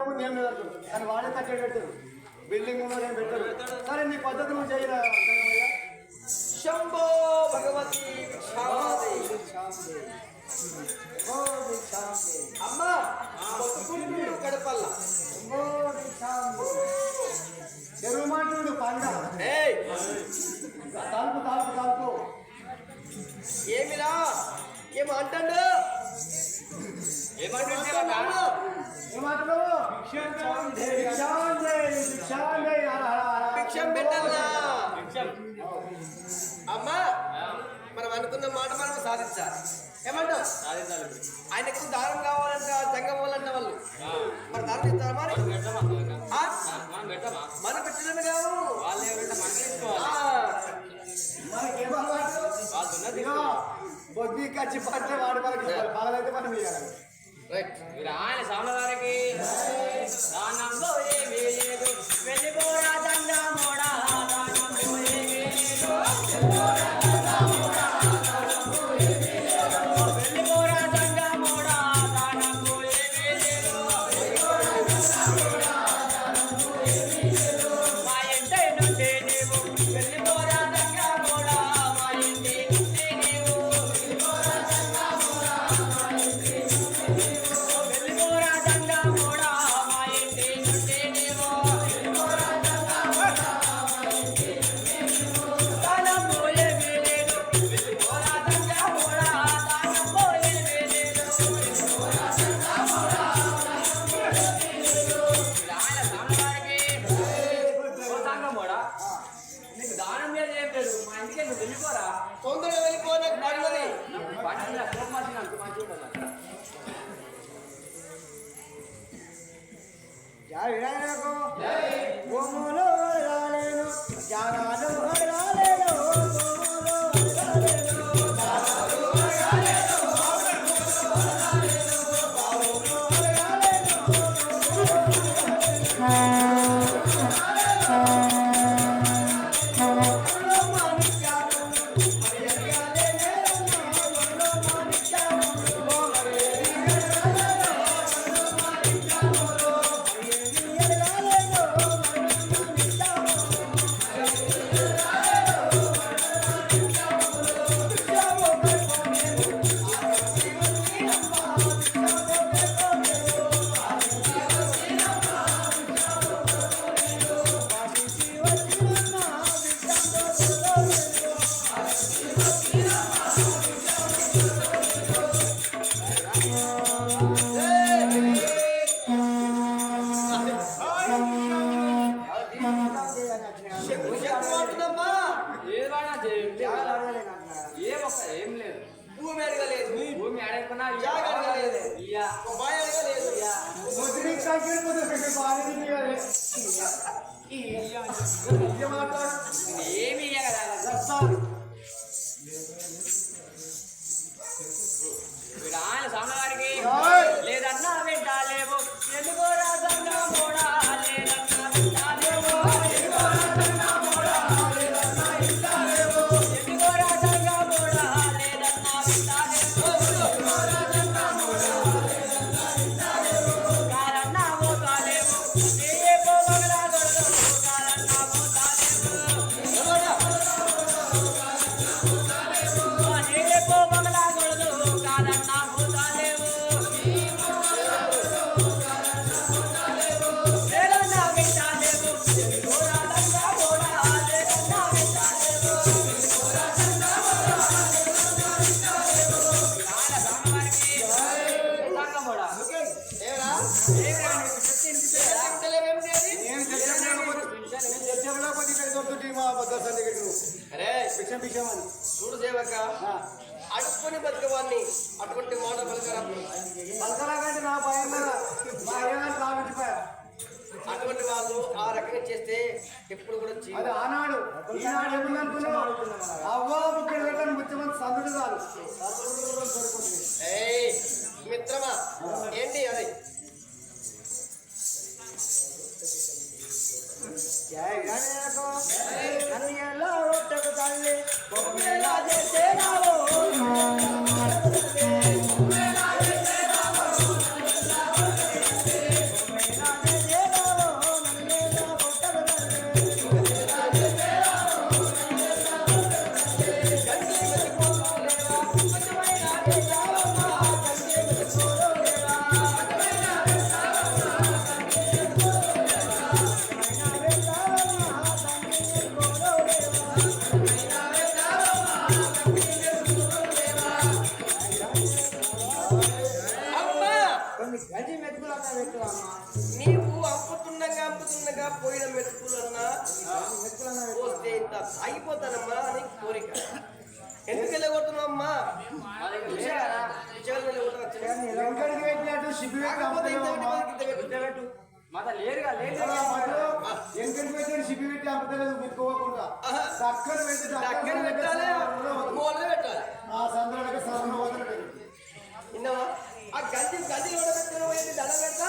నేను. కానీ వాడే పెట్టారు బిల్డింగ్ ఉన్న నేను పెట్టారు సరే నీ పద్ధతి నువ్వు చేయరా శంభో భగవతి. అమ్మా కడపల్ల చెరువు మాట్లాడు పండ ఆయనకు దారం కావాలంట జంగం వాళ్ళంట వాళ్ళు. మరి దారం ఇస్తారా మరి? ఆ? మనం పెట్టడమే కావు ఆ. మనకేం అలవాటు? ఇదిగో, బొద్ది కచ్చి పట్టే వాడి మనకి. బాధలైతే మనం ఇవ్వాలి ఆయన సామలవారికి నీకు దానం మీద ఏం లేదు మా ఇంటికి నువ్వు వెళ్ళిపోరా తొందరగా వెళ్ళిపోయిన పడినది పండుగ కోపం వినాయకు భూమి అడగకున్నా జాగా అడగలేదు ఇయ్యా బాయ్ అడగలేదు ముద్రి తగ్గిపోతుంది బాగా ఏమి ఇయ్య చూడు సేవక ఆ. అడుక్కుని బతికవాన్ని అటువంటి మాట పలకరా. పలకలాగంటే నా భయం మా అయ్యగారు సాగించిపోయా అటువంటి వాళ్ళు ఆ రకంగా చేస్తే ఎప్పుడు కూడా అది ఆనాడు. ఈనాడు అవ్వా పెట్టని ముఖ్యమంత్రి సందుడు ఏయ్ మిత్రమా ఏంటి అది? జై గణేశో నన్ను ఎలా రొట్టెకు తల్లి. చేసేనావో అయిపోతానమ్మా అని కోరిక. ఎందుకు అమ్ముతలేవమ్మా. మాత లేరుగా లేదు వెంకటికి పెట్టినట్టు శిబి పెట్టి అమ్ముతలేదు ముట్టుకోకుండా ఆహా. చక్కని పెట్టి చక్కని పెట్టాలి. మూలనే పెట్టాలి. ఆ సందర్భంగా విన్నావా? ఆ గంజి గంజి పెట్టిన ఏంటి దండం పెడతా?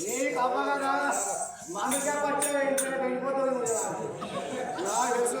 నీకు అవ్వ కదా మనకే వెళ్ళిపోతుంది నాకు తెలుసు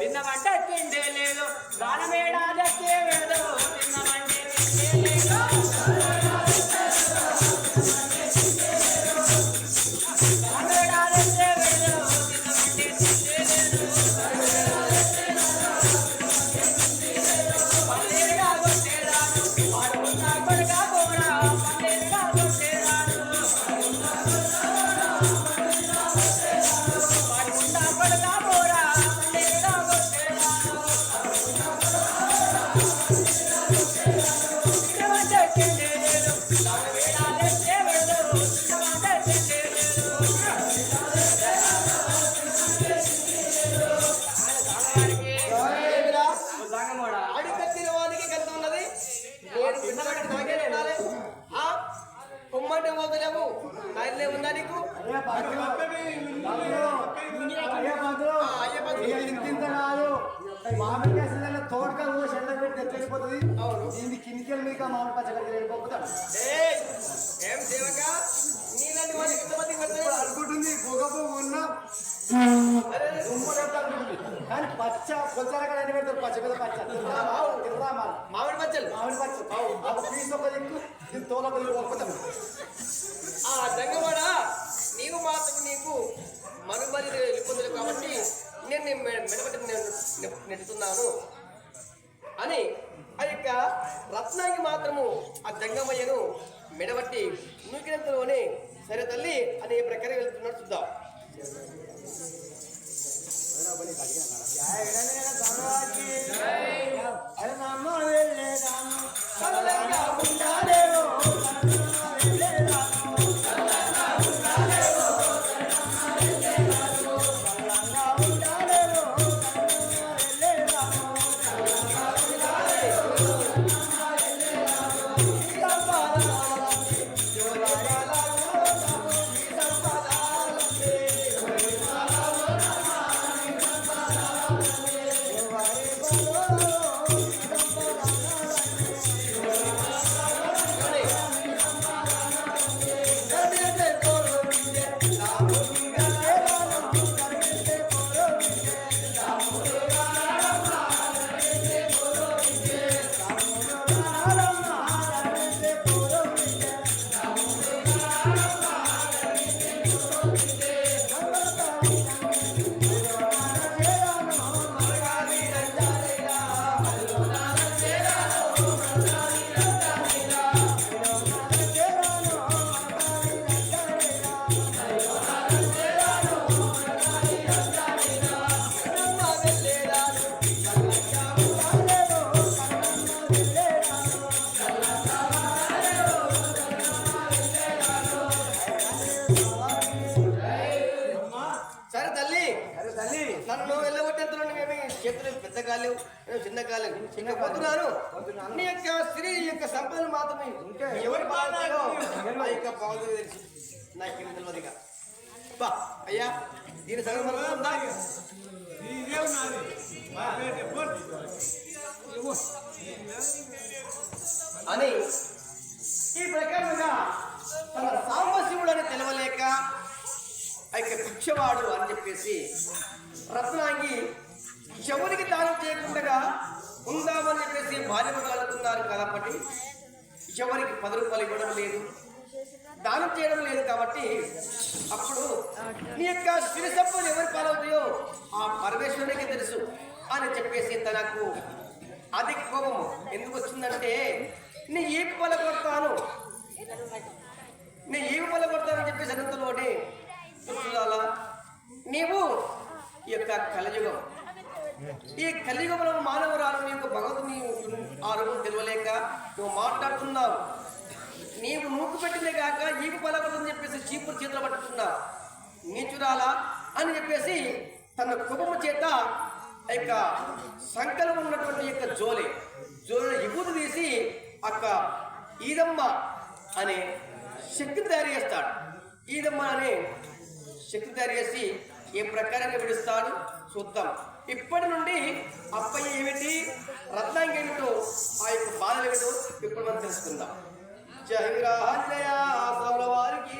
తిన్నమంటే తిండే లేదు. దానమేడా దక్కే తిన్నమంటే తిండే లేదు. ఇంత కాదు మామిడికాయ సీజన్లో తోటకాయ పోసి ఎండ పెట్టి మీకు మామిడి పచ్చడి వెళ్ళిపోతాడు అనుకుంటుంది పొగ ఉన్న అరే, కానీ పచ్చ కొంచెం ఎన్ని పెడతారు పచ్చ మీద పచ్చ మామిడి పచ్చలు మామిడి పచ్చలు పీస్ ఒక దిక్కు దీని తోల ఒప్పుతాం ఆ దంగవాడా. మాత్రం నీకు మనుమరి వెళ్ళిపోతుంది కాబట్టి నేను నీ మె- మెడబట్టి నేను నెట్టుతున్నాను అని ఆ యొక్క రత్నానికి మాత్రము ఆ జంగమయ్యను మెడబట్టి నూకినంతలోనే సరే తల్లి అని ఏ ప్రకారం వెళ్తున్నాడు చూద్దాం సరే పోతున్నాను నీ యొక్క స్త్రీ యొక్క సంపదలు మాత్రమే. ఎవరి ఆ యొక్క తెలుసు నాకు. బా అయ్యా దీని ఉందా? అని ఈ ప్రకారంగా తన సాంబశివుడు అని తెలవలేక ఆ యొక్క భిక్షవాడు అని చెప్పేసి రత్నాంగి ఎవరికి దానం చేయకుండా ఉందామని చెప్పేసి భార్యను కలుగుతున్నారు కాబట్టి ఎవరికి పది రూపాయలు ఇవ్వడం లేదు. దానం చేయడం లేదు కాబట్టి అప్పుడు నీ యొక్క స్థిర సంపదలు ఎవరి పాలవుతాయో ఆ పరమేశ్వరునికి తెలుసు అని చెప్పేసి తనకు అది కోపం ఎందుకు వచ్చిందంటే నీ ఏమి పల కొడతాను నీ ఏమి పల కొడతానని చెప్పేసి అనంతలోనే నీవు ఈ యొక్క కలయుగం ఈ కలియుగంలో మానవురాలు నీకు భగవతుని ఆ రోజు తెలియలేక నువ్వు మాట్లాడుతున్నావు. నీవు నూకు పెట్టిందే కాక ఈకు పలకదని చెప్పేసి చీపురు చేతులు పట్టుకున్నావు నీచురాలా అని చెప్పేసి తన కుటుంబ చేత ఆ యొక్క సంకలం ఉన్నటువంటి యొక్క జోలి జోలి ఎగురు తీసి అక్క ఈదమ్మ అనే శక్తిని తయారు చేస్తాడు. ఈదమ్మ అనే శక్తి తయారు చేసి ఏ ప్రకారంగా విడుస్తాడు? చూద్దాం. ఇప్పటి నుండి అప్పయ్య ఏమిటి? రత్నాంగ ఏమిటో? ఆ యొక్క బాధలు ఏమిటో ఇప్పుడు మనం తెలుసుకుందాం. జై రాజయ ఆసాముల వారికి